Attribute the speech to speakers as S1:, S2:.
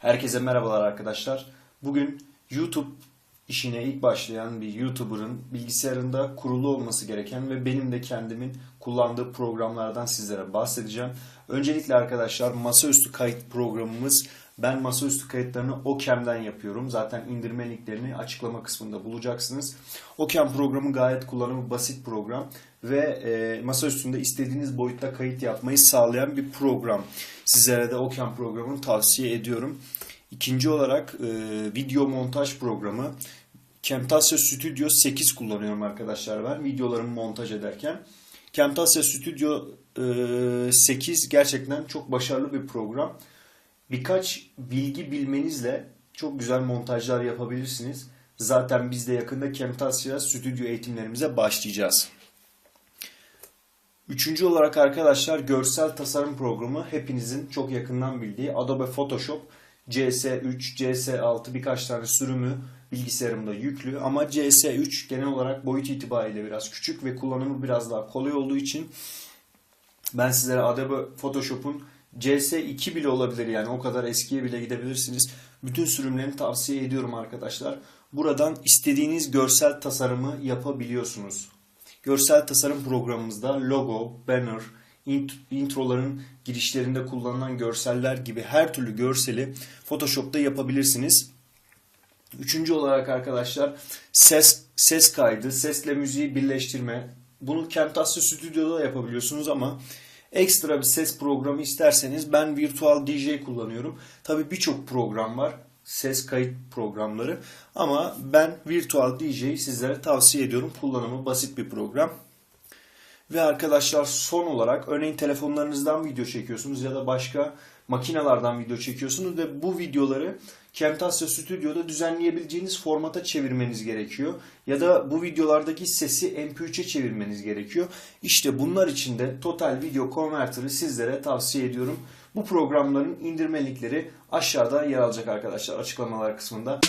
S1: Herkese merhabalar arkadaşlar. Bugün YouTube işine ilk başlayan bir YouTuber'ın bilgisayarında kurulu olması gereken ve benim de kendimin kullandığı programlardan sizlere bahsedeceğim. Öncelikle arkadaşlar masaüstü kayıt programımız. Ben masaüstü kayıtlarını Okem'den yapıyorum. Zaten indirme linklerini açıklama kısmında bulacaksınız. Okem programı gayet kullanımı basit program ve e, masaüstünde istediğiniz boyutta kayıt yapmayı sağlayan bir program. Sizlere de Okem programını tavsiye ediyorum. İkinci olarak e, video montaj programı. Camtasia Studio 8 kullanıyorum arkadaşlar ben videolarımı montaj ederken. Camtasia Studio e, 8 gerçekten çok başarılı bir program. Birkaç bilgi bilmenizle çok güzel montajlar yapabilirsiniz. Zaten biz de yakında Camtasia Studio eğitimlerimize başlayacağız. Üçüncü olarak arkadaşlar görsel tasarım programı hepinizin çok yakından bildiği Adobe Photoshop CS3, CS6 birkaç tane sürümü bilgisayarımda yüklü ama CS3 genel olarak boyut itibariyle biraz küçük ve kullanımı biraz daha kolay olduğu için ben sizlere Adobe Photoshop'un CS2 bile olabilir yani o kadar eskiye bile gidebilirsiniz. Bütün sürümlerini tavsiye ediyorum arkadaşlar. Buradan istediğiniz görsel tasarımı yapabiliyorsunuz. Görsel tasarım programımızda logo, banner, int- introların girişlerinde kullanılan görseller gibi her türlü görseli Photoshop'ta yapabilirsiniz. Üçüncü olarak arkadaşlar ses ses kaydı, sesle müziği birleştirme. Bunu Camtasia Studio'da yapabiliyorsunuz ama ekstra bir ses programı isterseniz ben Virtual DJ kullanıyorum. Tabi birçok program var ses kayıt programları ama ben Virtual DJ'yi sizlere tavsiye ediyorum. Kullanımı basit bir program. Ve arkadaşlar son olarak örneğin telefonlarınızdan video çekiyorsunuz ya da başka makinelerden video çekiyorsunuz ve bu videoları Camtasia Studio'da düzenleyebileceğiniz formata çevirmeniz gerekiyor. Ya da bu videolardaki sesi MP3'e çevirmeniz gerekiyor. İşte bunlar için de Total Video Converter'ı sizlere tavsiye ediyorum. Bu programların indirme linkleri aşağıda yer alacak arkadaşlar açıklamalar kısmında.